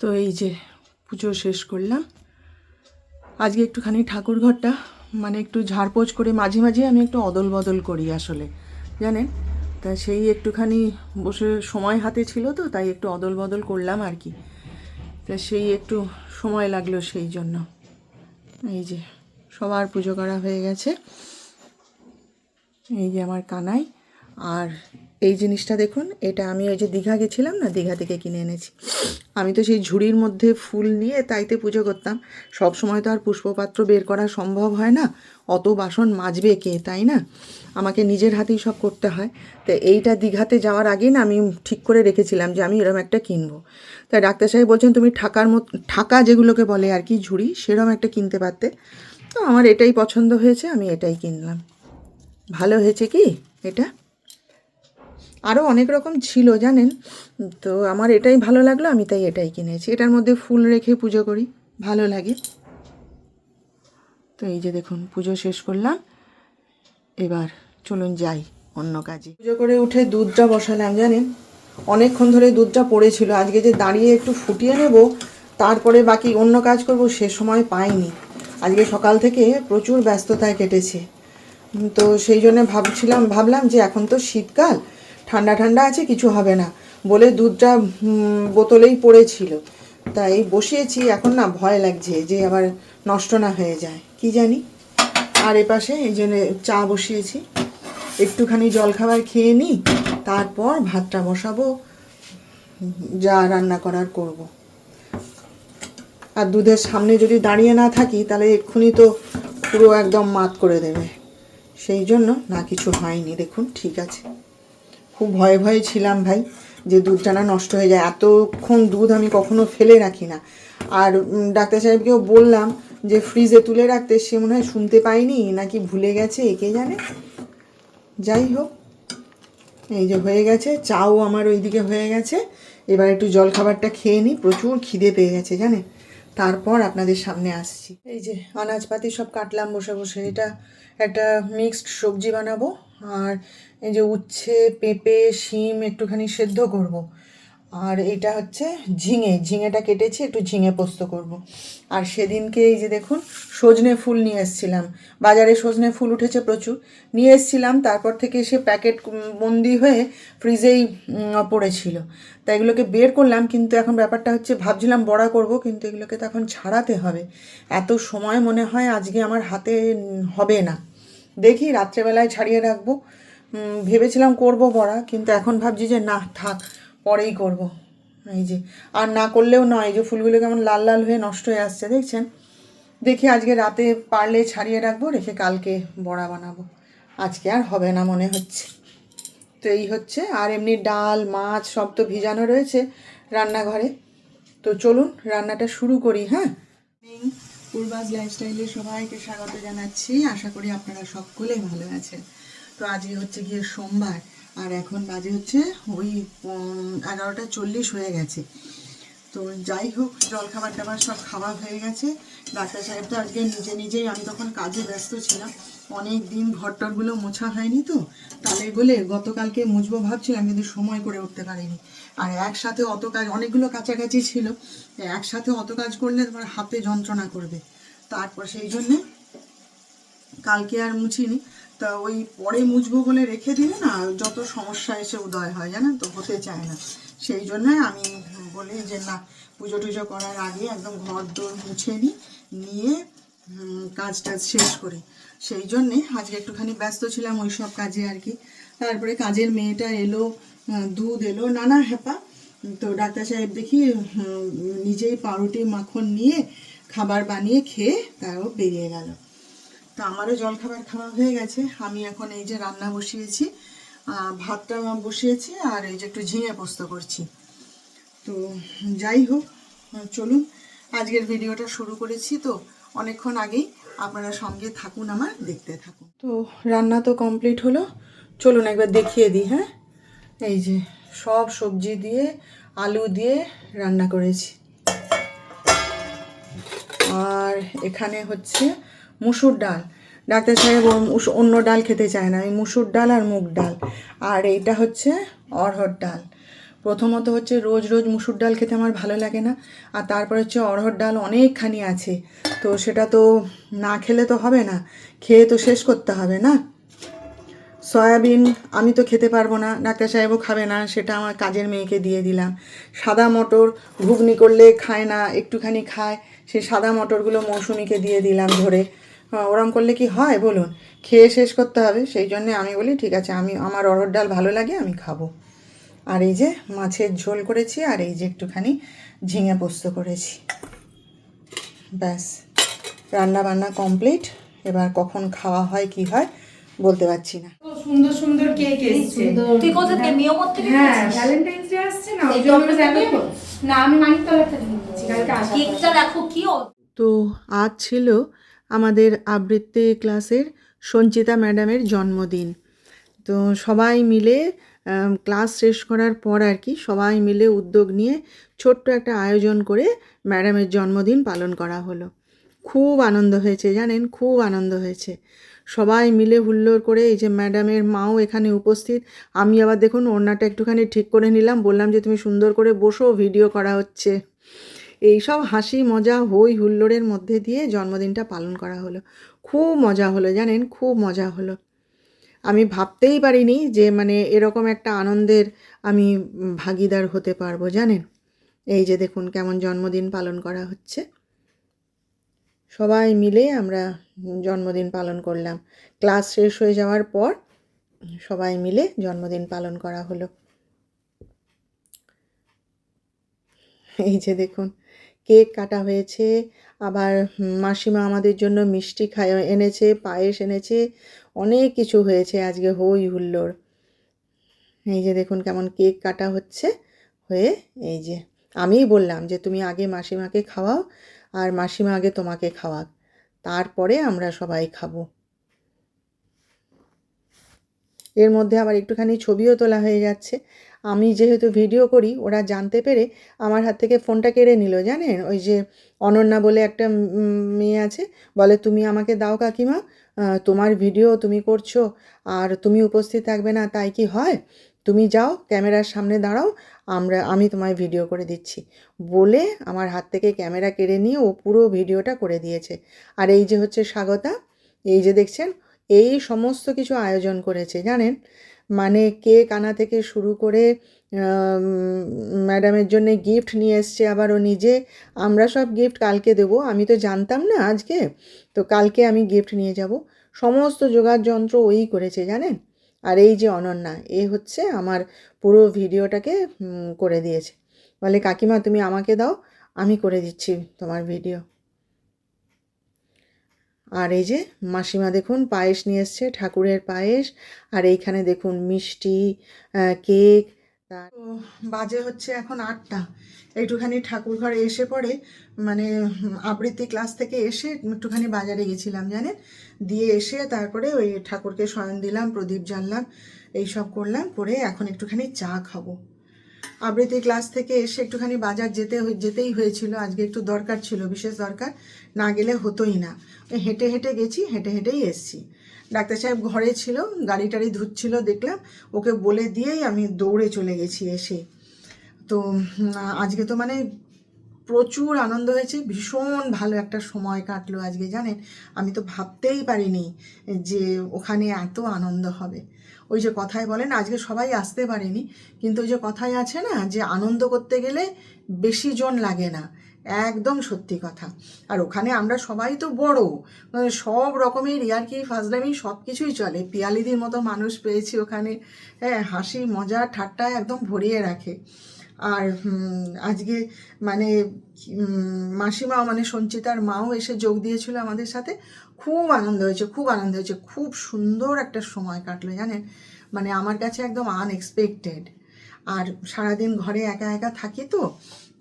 তো এই যে পুজো শেষ করলাম। আজকে একটুখানি ঠাকুর ঘরটা মানে একটু ঝাড়পোছ করে মাঝে মাঝে আমি একটু অদল বদল করি আসলে, জানেন? তা সেই একটুখানি বসে সময় হাতে ছিল তো, তাই একটু অদল বদল করলাম আর কি। তা সেই একটু সময় লাগল সেই জন্য। এই যে সবার পুজো করা হয়ে গেছে। এই যে আমার কানাই, আর এই জিনিসটা দেখুন, এটা আমি ওই যে দীঘা গেছিলাম না, দীঘা থেকে কিনে এনেছি। আমি তো সেই ঝুড়ির মধ্যে ফুল নিয়ে তাইতে পুজো করতাম। সব সময় তো আর পুষ্পপাত্র বের করা সম্ভব হয় না। অত বাসন মাজবে কে, তাই না? আমাকে নিজের হাতেই সব করতে হয়। তো এইটা দীঘাতে যাওয়ার আগেই না আমি ঠিক করে রেখেছিলাম যে আমি এরকম একটা কিনবো। তা ডাক্তার সাহেব বলছেন, তুমি ঠাকার মত, ঠাকা যেগুলোকে বলে আর কি ঝুড়ি সেরকম একটা কিনতে পারতে। তো আমার এটাই পছন্দ হয়েছে, আমি এটাই কিনলাম। ভালো হয়েছে কি এটা? আরও অনেক রকম ছিল, জানেন? তো আমার এটাই ভালো লাগল, আমি তাই এটাই কিনেছি। এটার মধ্যে ফুল রেখে পুজো করি, ভালো লাগে। তো এই যে দেখুন, পুজো শেষ করলাম। এবার চলুন যাই অন্য কাজে। পুজো করে উঠে দুধটা বসালাম, জানেন? অনেকক্ষণ ধরে দুধটা পড়েছিল, আজকে যে দাঁড়িয়ে একটু ফুটিয়ে নেব, তারপরে বাকি অন্য কাজ করব সে সময় পাইনি। আজকে সকাল থেকে প্রচুর ব্যস্ততায় কেটেছে। তো সেই জন্য ভাবছিলাম, ভাবলাম যে এখন তো শীতকাল ঠান্ডা ঠান্ডা আছে, কিছু হবে না। বলে দুধটা বোতলেই পড়েছিল। তাই বসিয়েছি, এখন না ভয় লাগছে যে আবার নষ্ট না হয়ে যায়। কি জানি? আর এপাশে এই জন্য চা বসিয়েছি। একটুখানি জলখাবার খেয়ে নিই, তারপর ভাতটা বসাবো, যা রান্না করার করব। আর দুধের সামনে যদি দাঁড়িয়ে না থাকি, তাহলে এক্ষুনি তো পুরো একদম মাত করে দেবে। সেই জন্য না কিছু হয়নি, দেখুন ঠিক আছে। খুব ভয়ে ভয়ে ছিলাম ভাই, যে দুধটা না নষ্ট হয়ে যায়। এতক্ষণ দুধ আমি কখনো ফেলে রাখি না। আর ডাক্তার সাহেবকেও বললাম যে ফ্রিজে তুলে রাখতে, সে মনে হয় শুনতে পাইনি নাকি ভুলে গেছে একে জানে? যাই হোক, এই যে হয়ে গেছে, চাও আমার ওইদিকে হয়ে গেছে। এবার একটু জলখাবারটা খেয়ে নিই, প্রচুর খিদে পেয়ে গেছে, জানে? তারপর আপনাদের সামনে আসছি। এই যে আনাজপাতি সব কাটলাম বসে বসে, এটা একটা মিক্সড সবজি বানাবো। আর যে উচ্ছে, পেঁপে, শিম একটুখানি সেদ্ধ করব। আর এটা হচ্ছে ঝিঙে। ঝিঙেটা কেটেছি, একটু ঝিঙে পোস্ত করব। আর সেদিনকে এই যে দেখুন, সজনে ফুল নিয়ে এসেছিলাম। বাজারে সজনে ফুল উঠেছে প্রচুর। নিয়ে এসেছিলাম, তারপর থেকে সে প্যাকেট বন্দি হয়ে ফ্রিজেই পড়েছিল। তাই এগুলোকে বের করলাম, কিন্তু এখন ব্যাপারটা হচ্ছে ভাবছিলাম বড়া করব, কিন্তু এগুলোকে তো এখন ছাড়াতে হবে। এত সময় মনে হয় আজকে আমার হাতে হবে না। দেখি রাত্রেবেলায় ছাড়িয়ে রাখব। ভেবেছিলাম করব বড়া, কিন্তু এখন ভাবছি যে না, থাক, পরেই করব। এই যে, আর না করলেও নয়, এই যে ফুলগুলো কেমন লাল লাল হয়ে নষ্ট হয়ে আসছে, দেখছেন? দেখি আজকে রাতে পারলে ছাড়িয়ে রাখব, রেখে কালকে বড়া বানাবো। আজকে আর হবে না মনে হচ্ছে। তো এই হচ্ছে, আর এমনি ডাল, মাছ সব তো ভিজানো রয়েছে রান্নাঘরে। তো চলুন, রান্নাটা শুরু করি হ্যাঁ? পূর্বাজ লাইফস্টাইলে সবাইকে স্বাগত জানাচ্ছি। আশা করি আপনারা সকলে ভালো আছেন। তো আজকে হচ্ছে গিয়ে সোমবার, আর এখন বাজে হচ্ছে ওই এগারোটা চল্লিশ হয়ে গেছে। তো যাই হোক জল খাবার টাবার সব খাওয়া হয়ে গেছে। ডাক্তার সাহেব তো আজকে নিজে নিজেই, আমি তখন কাজে ব্যস্ত ছিলাম। অনেক দিন ঘরটরগুলো মোছা হয়নি তো, তাহলে বলে গতকালকে মুছবো ভাবছিলাম, কিন্তু সময় করে উঠতে পারিনি। আর একসাথে অত কাজ, অনেকগুলো কাছাকাছি ছিল একসাথে অত কাজ করলে তোমার হাতে যন্ত্রণা করবে। তারপর সেই জন্যে কালকে আর মুছিনি। তা ওই পরে মুছবো বলে রেখে দিলে না, যত সমস্যা এসে উদয় হয়, জানেন তো? হতে চায় না। সেই জন্য আমি বলি যে, না, পুজো টুজো করার আগে একদম ঘর দোর মুছে নিই নিয়ে কাজ টাজ শেষ করি। সেই জন্যে আজকে একটুখানি ব্যস্ত ছিলাম ওই সব কাজে আর কি। তারপরে কাজের মেয়েটা এলো দুধ এলো, নানা হ্যাপা তো ডাক্তার সাহেব দেখি নিজেই পাউরুটি, মাখন নিয়ে, খাবার বানিয়ে খেয়ে তারও বেরিয়ে গেল। তো আমারও জলখাবার খাওয়া হয়ে গেছে। আমি এখন এই যে রান্না বসিয়েছি ভাতটা বসিয়েছি আর এই যে একটু ঝিঙে পোস্ত করছি। তো যাই হোক, চলুন, আজকের ভিডিওটা শুরু করেছি তো অনেকক্ষণ আগেই। আপনারা সঙ্গে থাকুন, আমার দেখতে থাকুন। তো রান্না তো কমপ্লিট হলো। চলুন একবার দেখিয়ে দিই হ্যাঁ? এই যে সব সবজি দিয়ে, আলু দিয়ে রান্না করেছি। আর এখানে হচ্ছে মুসুর ডাল। ডাক্তার সাহেব অন্য ডাল খেতে চায় না এই মুসুর ডাল আর মুগ ডাল। আর এইটা হচ্ছে অরহর ডাল। প্রথমত হচ্ছে রোজ রোজ মুসুর ডাল খেতে আমার ভালো লাগে না, আর তারপর হচ্ছে অড়হর ডাল অনেকখানি আছে। তো সেটা তো না খেলে তো হবে না, খেয়ে তো শেষ করতে হবে না? সয়াবিন আমি তো খেতে পারব না, ডাক্তার সাহেবও খাবে না, সেটা আমার কাজের মেয়েকে দিয়ে দিলাম। সাদা মটর ঘুগনি করলে খায় না, একটুখানি খায় সেই সাদা মটরগুলো মৌসুমিকে দিয়ে দিলাম ধরে। ওরম করলে কি হয়? বলুন। খেয়ে শেষ করতে হবে। সেই জন্যে আমি বলি ঠিক আছে আমি আমার অরহর ডাল ভালো লাগে আমি খাব। আর এই যে মাছের ঝোল করেছি আর এই যে একটুখানি ঝিঙে পোস্ত করেছি। ব্যাস রান্না বান্না কমপ্লিট। এবার কখন খাওয়া হয় কি হয় বলতে পারছি না। সুন্দর সুন্দর কেক এসছে। তুই কোথা থেকে? মিয়মত থেকে হ্যাঁ ভ্যালেন্টাইন্স ডে আসছে না? ওই জন্য না আমি মানিকতলা থেকে নিয়েছি কালকে আসা কেকটা দেখো কি তো আজ ছিল আমাদের আবৃত্তি ক্লাসের সঞ্চিতা ম্যাডামের জন্মদিন। তো সবাই মিলে ক্লাস শেষ করার পর আর কি সবাই মিলে উদ্যোগ নিয়ে ছোট্ট একটা আয়োজন করে ম্যাডামের জন্মদিন পালন করা হলো। খুব আনন্দ হয়েছে জানেন, খুব আনন্দ হয়েছে। সবাই মিলে হুল্লোড় করে এই যে ম্যাডামের মাও এখানে উপস্থিত। আমি আবার দেখুন ওড়নাটা একটুখানি ঠিক করে নিলাম, বললাম যে তুমি সুন্দর করে বসো, ভিডিও করা হচ্ছে। এইসব হাসি মজা হই হুল্লোড়ের মধ্যে দিয়ে জন্মদিনটা পালন করা হলো। খুব মজা হলো, জানেন? খুব মজা হলো। আমি ভাবতেই পারিনি যে মানে এরকম একটা আনন্দের আমি ভাগিদার হতে পারব, জানেন? এই যে দেখুন কেমন জন্মদিন পালন করা হচ্ছে। সবাই মিলে আমরা জন্মদিন পালন করলাম। ক্লাস শেষ হয়ে যাওয়ার পর সবাই মিলে জন্মদিন পালন করা হলো। এই যে দেখুন কেক কাটা হয়েছে, আবার মাসিমা আমাদের জন্য মিষ্টি খায়, এনেছে, পায়েস এনেছে, অনেক কিছু হয়েছে আজকে, হই হুল্লোড়। এই যে দেখুন কেমন কেক কাটা হচ্ছে, হয়ে এই যে। আমিই বললাম যে তুমি আগে মাসিমাকে খাওয়াও আর মাসিমা আগে তোমাকে খাওয়াক, তারপরে আমরা সবাই খাব। এর মধ্যে আবার একটুখানি ছবিও তোলা হয়ে যাচ্ছে আমি যেহেতু ভিডিও করি, ওরা জানতে পেরে আমার হাত থেকে ফোনটা কেড়ে নিল, জানেন? ওই যে অনন্যা বলে একটা মেয়ে আছে, বলে, তুমি আমাকে দাও কাকিমা তোমার ভিডিও তুমি করছ আর তুমি উপস্থিত থাকবে না, তাই কি হয়? তুমি যাও, ক্যামেরার সামনে দাঁড়াও, আমরা, আমি তোমায় ভিডিও করে দিচ্ছি। বলে আমার হাত থেকে ক্যামেরা কেড়ে নিয়ে ও পুরো ভিডিওটা করে দিয়েছে। আর এই যে হচ্ছে স্বাগতা, এই যে দেখছেন, এই সমস্ত কিছু আয়োজন করেছে, জানেন? মানে কেক আনা থেকে শুরু করে ম্যাডামের জন্যে গিফট নিয়ে এসছে, আবার ও নিজে, আমরা সব গিফট কালকে দেবো, আমি তো জানতাম না আজকে, তো কালকে আমি গিফট নিয়ে যাব। সমস্ত যোগার যন্ত্র ওই করেছে, জানেন? আর এই যে অনন্যা, এ হচ্ছে আমার পুরো ভিডিওটাকে করে দিয়েছে। বলে, কাকিমা, তুমি আমাকে দাও, আমি করে দিচ্ছি তোমার ভিডিও আর এই যে মাসিমা দেখুন পায়েস নিয়ে এসছে, ঠাকুরের পায়েস। আর এইখানে দেখুন মিষ্টি কেক। তো বাজে হচ্ছে এখন আটটা। একটুখানি ঠাকুর ঘরে এসে পরে মানে আবৃত্তি ক্লাস থেকে এসে একটুখানি বাজারে গেছিলাম, জানেন? দিয়ে এসে তারপরে ওই ঠাকুরকে শয়ন দিলাম, প্রদীপ জ্বাললাম, এইসব করলাম, করে এখন একটুখানি চা খাব। আবৃত্তি ক্লাস থেকে এসে একটুখানি বাজার যেতে যেতেই হয়েছিল। আজকে একটু দরকার ছিল, বিশেষ দরকার। না গেলে হতোই না। হেঁটে হেঁটে গেছি, হেঁটে হেঁটেই এসছি। ডাক্তার সাহেব ঘরে ছিল, গাড়ি টাড়ি ধুচ্ছিল, দেখলাম। ওকে বলে দিয়েই আমি দৌড়ে চলে গেছি এসে। তো আজকে তো মানে প্রচুর আনন্দ হয়েছে, ভীষণ ভালো একটা সময় কাটলো আজকে, জানেন? আমি তো ভাবতেই পারিনি যে ওখানে এত আনন্দ হবে। ওই যে কথায় বলেন, আজকে সবাই আসতে পারেনি, কিন্তু ওই যে কথায় আছে না, যে আনন্দ করতে গেলে বেশি জন লাগে না। একদম সত্যি কথা। আর ওখানে আমরা সবাই তো বড় মানে সব রকমের ইয়ারকি ফাজলামি সব কিছুই চলে। পিয়ালিদির মতো মানুষ পেয়েছি ওখানে। হ্যাঁ হাসি, মজা, ঠাট্টা একদম ভরিয়ে রাখে। আর আজকে মানে মাসিমা মানে সঞ্চিতার মাও এসে যোগ দিয়েছিল আমাদের সাথে। খুব আনন্দ হয়েছে, খুব আনন্দ হয়েছে। খুব সুন্দর একটা সময় কাটলো, জানেন? মানে আমার কাছে একদম আনএক্সপেক্টেড আর সারাদিন ঘরে একা একা থাকি তো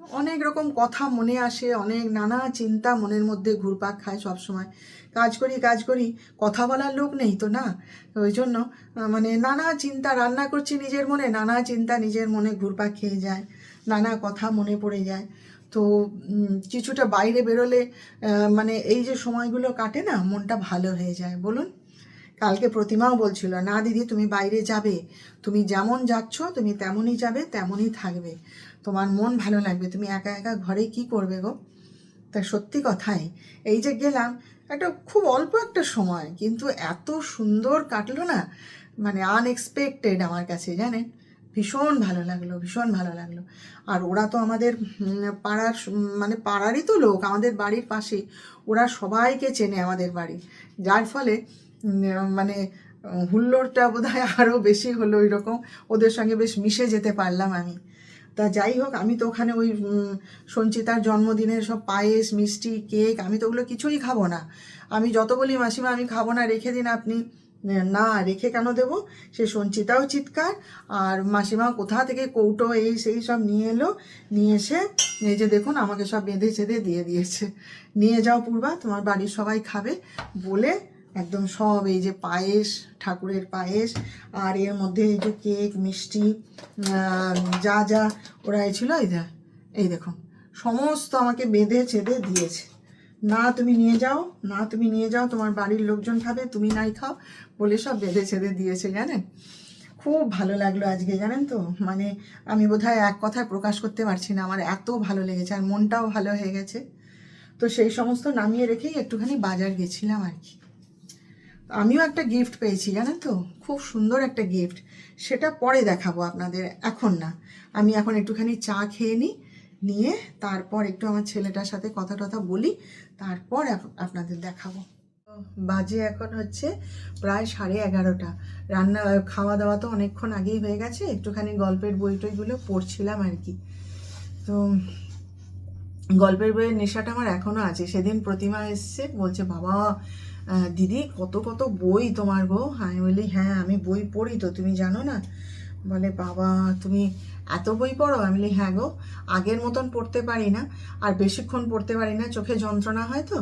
অনেক রকম কথা মনে আসে, অনেক নানা চিন্তা মনের মধ্যে ঘুরপাক খায় সব সময় কাজ করি কাজ করি, কথা বলার লোক নেই তো না? ওই জন্য মানে নানা চিন্তা রান্না করছি নিজের মনে, নানা চিন্তা নিজের মনে ঘুরপাক খেয়ে যায়, নানা কথা মনে পড়ে যায়। তো কিছুটা বাইরে বেরোলে মানে এই যে সময়গুলো কাটে না, মনটা ভালো হয়ে যায়। বলুন? কালকে প্রতিমাও বলছিল, না দিদি, তুমি বাইরে যাবে। তুমি যেমন যাচ্ছ, তুমি তেমনই যাবে, তেমনই থাকবে। তোমার মন ভালো লাগবে। তুমি একা একা ঘরে কি করবে গো? তা সত্যি কথাই, এই যে গেলাম, একটা খুব অল্প একটা সময়, কিন্তু এত সুন্দর কাটলো না মানে আনএক্সপেক্টেড আমার কাছে, জানেন? ভীষণ ভালো লাগল, ভীষণ ভালো লাগল। আর ওরা তো আমাদের পাড়ার মানে পাড়ারই তো লোক, আমাদের বাড়ির পাশে ওরা সবাইকে চেনে আমাদের বাড়ি। যার ফলে মানে হুল্লোড়টা বোধ হয় আরও বেশি হলো ওই রকম ওদের সঙ্গে বেশ মিশে যেতে পারলাম আমি। তা যাই হোক, আমি তো ওখানে ওই সঞ্চিতার জন্মদিনের সব পায়েস, মিষ্টি, কেক, আমি তো ওগুলো কিছুই খাব না। আমি যত বলি, মাসিমা, আমি খাব না, রেখে দিন আপনি। না, রেখে কেন দেবো? সে সঞ্চিতাও চিৎকার, আর মাসিমা কোথা থেকে কৌটো, এই সেই সব নিয়ে এলো। নিয়ে এসে, এই যে দেখুন, আমাকে সব বেঁধে চেঁধে দিয়ে দিয়েছে। নিয়ে যাও, পূর্বা, তোমার বাড়ির সবাই খাবে বলে একদম সব এই যে পায়েস, ঠাকুরের পায়েস আর এর মধ্যে এই যে কেক, মিষ্টি যা যা ওরা ছিল, এই যা, এই দেখো, সমস্ত আমাকে বেঁধে চেঁধে দিয়েছে। না তুমি নিয়ে যাও, না তুমি নিয়ে যাও, তোমার বাড়ির লোকজন খাবে, তুমি নাই খাও, বলে সব বেঁধে ছেড়ে দিয়েছে, জানেন? খুব ভালো লাগল আজকে, জানেন তো? মানে আমি বোধহয় এক কথায় প্রকাশ করতে পারছি না, আমার এত ভালো লেগেছে, আর মনটাও ভালো হয়ে গেছে। তো সেই সমস্ত নামিয়ে রেখেই একটুখানি বাজার গেছিলাম আর কি। আমিও একটা গিফট পেয়েছি, জানেন তো? খুব সুন্দর একটা গিফট সেটা পরে দেখাবো আপনাদের, এখন না। আমি এখন একটুখানি চা খেয়ে নিই, নিয়ে তারপর একটু আমার ছেলেটার সাথে কথা টথা বলি, তারপর আপনাদের দেখাবো। বাজে এখন হচ্ছে প্রায় সাড়ে এগারোটা। রান্না খাওয়া দাওয়া তো অনেকক্ষণ আগেই হয়ে গেছে, একটুখানি গল্পের বই টইগুলো পড়ছিলাম আর কি। তো গল্পের বইয়ের নেশাটা আমার এখনও আছে। সেদিন প্রতিমা এসছে, বলছে, বাবা দিদি, কত কত বই তোমার গো? আমি বলি হ্যাঁ আমি বই পড়ি তো, তুমি জানো না? বলে, বাবা, তুমি এত বই পড়ো? আমি বলি হ্যাঁ গো, আগের মতন পড়তে পারি না, আর বেশিক্ষণ পড়তে পারি না, চোখে যন্ত্রণা হয় তো,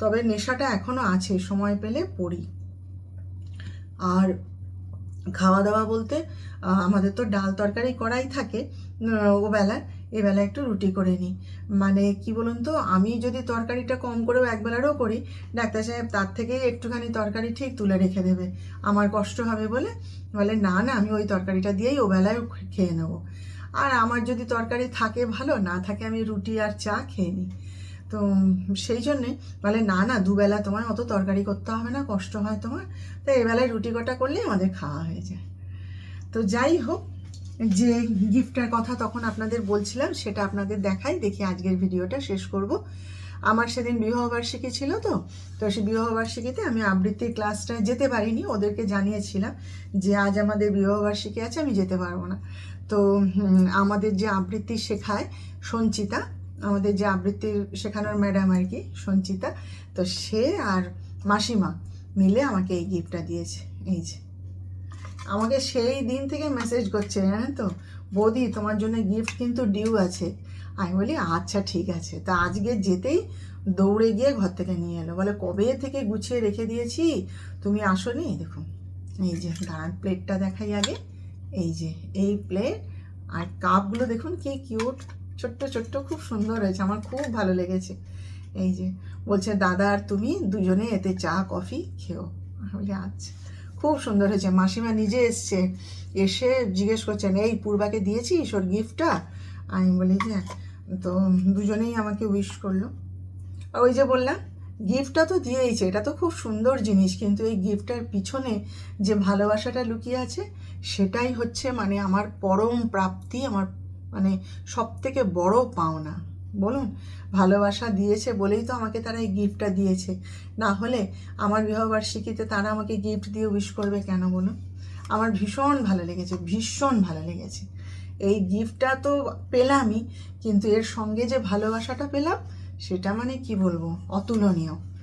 তবে নেশাটা এখনও আছে, সময় পেলে পড়ি। আর খাওয়া দাওয়া বলতে আমাদের তো ডাল তরকারি করাই থাকে ও বেলা এবেলা একটু রুটি করে নিই। মানে কি বলুন তো, আমি যদি তরকারিটা কম করেও একবেলারও করি, ডাক্তার সাহেব তার থেকেই একটুখানি তরকারি ঠিক তুলে রেখে দেবে। আমার কষ্ট হবে বলে। বলে, না না, আমি ওই তরকারিটা দিয়েই ও বেলায় খেয়ে নেব। আর আমার যদি তরকারি থাকে ভালো, না থাকে আমি রুটি আর চা খেয়ে নিই। তো সেই জন্যে বলে, না না, দুবেলা তোমার অত তরকারি করতে হবে না, কষ্ট হয় তোমার। তো এবেলায় রুটি কটা করলেই আমাদের খাওয়া হয়ে যায়। তো যাই হোক যে গিফটের কথা তখন আপনাদের বলছিলাম, সেটা আপনাদের দেখাই, দেখি আজকের ভিডিওটা শেষ করব। আমার সেদিন বিবাহবার্ষিকী ছিল তো তো সেই বিবাহবার্ষিকীতে আমি আবৃত্তির ক্লাসটায় যেতে পারিনি, ওদেরকে জানিয়েছিলাম যে আজ আমাদের বিবাহবার্ষিকী আছে, আমি যেতে পারব না। তো আমাদের যে আবৃত্তি শেখায় সঞ্চিতা, আমাদের যে আবৃত্তি শেখানোর ম্যাডাম আর কি, সঞ্চিতা, তো সে আর মাসিমা মিলে আমাকে এই গিফটটা দিয়েছে, এই যে। আমাকে সেই দিন থেকে মেসেজ করছে জানেন তো? বৌদি, তোমার জন্য গিফট কিন্তু ডিউ আছে। আমি বলি আচ্ছা ঠিক আছে। তা আজকে যেতেই দৌড়ে গিয়ে ঘর থেকে নিয়ে এলো। বলে, কবে থেকে গুছিয়ে রেখে দিয়েছি? তুমি আসোনি? দেখুন এই যে, দাঁড়ান প্লেটটা দেখাই আগে। এই যে, এই প্লেট আর কাপগুলো দেখুন কি কিউট ছোট্ট ছোট্ট, খুব সুন্দর হয়েছে। আমার খুব ভালো লেগেছে। এই যে, বলছে, দাদা আর তুমি দুজনে এতে চা, কফি খেও। আমি বলি আচ্ছা। খুব সুন্দর হয়েছে। মাসিমা নিজে এসছে, এসে জিজ্ঞেস করছেন, এই পূর্বাকে দিয়েছিস ওর গিফটটা? আমি বলি যে তো দুজনেই আমাকে উইশ করল। আর ওই যে বললাম, গিফটটা তো দিয়েইছে, এটা তো খুব সুন্দর জিনিস, কিন্তু এই গিফটটার পিছনে যে ভালোবাসাটা লুকিয়ে আছে, সেটাই হচ্ছে মানে আমার পরম প্রাপ্তি, আমার মানে সব থেকে বড় পাওনা। বলুন, ভালোবাসা দিয়েছে বলেই তো আমাকে তারা এই গিফটটা দিয়েছে। না হলে আমার বিবাহবার্ষিকীতে তারা আমাকে গিফট দিয়ে উইশ করবে কেন বলুন? আমার ভীষণ ভালো লেগেছে, ভীষণ ভালো লেগেছে। এই গিফটটা তো পেলামই, কিন্তু এর সঙ্গে যে ভালোবাসাটা পেলাম, সেটা মানে কি বলব? অতুলনীয়।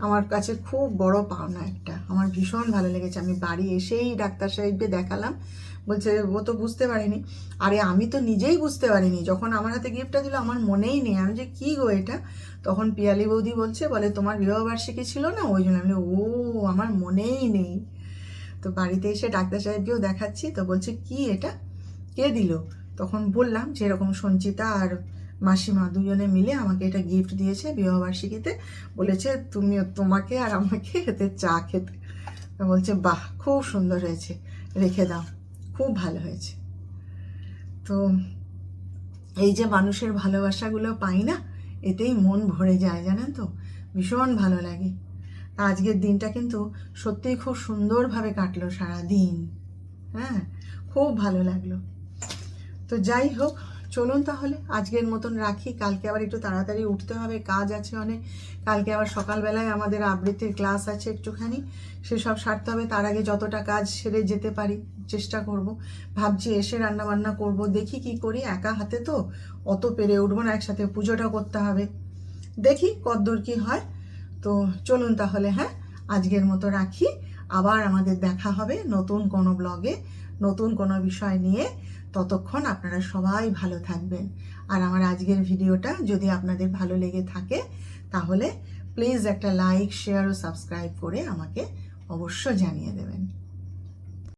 আমার কাছে খুব বড় পাওনা একটা। আমার ভীষণ ভালো লেগেছে। আমি বাড়ি এসেই ডাক্তার সাহেবকে দেখালাম। বলছে, ও তো বুঝতে পারিনি। আরে, আমি তো নিজেই বুঝতে পারিনি। যখন আমার হাতে গিফটটা দিল, আমার মনেই নেই। আমি যে কী গো এটা? তখন পিয়ালি বৌদি বলছে, বলে, তোমার বিবাহবার্ষিকী ছিল না ওই জন্য? আমি ও, আমার মনেই নেই। তো বাড়িতে এসে ডাক্তার সাহেবকেও দেখাচ্ছি। তো বলছে, কি এটা? কে দিল? তখন বললাম যে এরকম সঞ্চিতা আর মাসিমা দুজনে মিলে আমাকে এটা গিফট দিয়েছে বিবাহবার্ষিকীতে বলেছে তুমি তোমাকে আর আমাকে এতে চা খেতে। বলছে, বাহ, খুব সুন্দর হয়েছে, রেখে দাও, খুব ভালো হয়েছে। তো এই যে মানুষের ভালোবাসাগুলো পাই না, এতেই মন ভরে যায়, জানেন তো? ভীষণ ভালো লাগে। আজকের দিনটা কিন্তু সত্যিই খুব সুন্দরভাবে কাটলো সারা দিন হ্যাঁ খুব ভালো লাগল। তো যাই হোক চলুন তাহলে, আজকের মতন রাখি। কালকে আবার একটু তাড়াতাড়ি উঠতে হবে, কাজ আছে অনেক। কালকে আবার সকালবেলায় আমাদের আবৃত্তির ক্লাস আছে একটুখানি। সেসব সারতে হবে, তার আগে যতটা কাজ সেরে যেতে পারি, চেষ্টা করব। ভাবছি এসে রান্না বান্না করব, দেখি কি করি। একা হাতে তো অত পেরে উঠবো না, একসাথে পুজোটা করতে হবে। দেখি কদ্দূর কি হয়। তো চলুন তাহলে হ্যাঁ? আজকের মতো রাখি। আবার আমাদের দেখা হবে নতুন কোনো ব্লগে নতুন কোনো বিষয় নিয়ে। ততক্ষণ আপনারা সবাই ভালো থাকবেন। আর আমার আজকের ভিডিওটা যদি আপনাদের ভালো লেগে থাকে, তাহলে প্লিজ একটা লাইক শেয়ার ও সাবস্ক্রাইব করে আমাকে অবশ্য জানিয়ে দেবেন।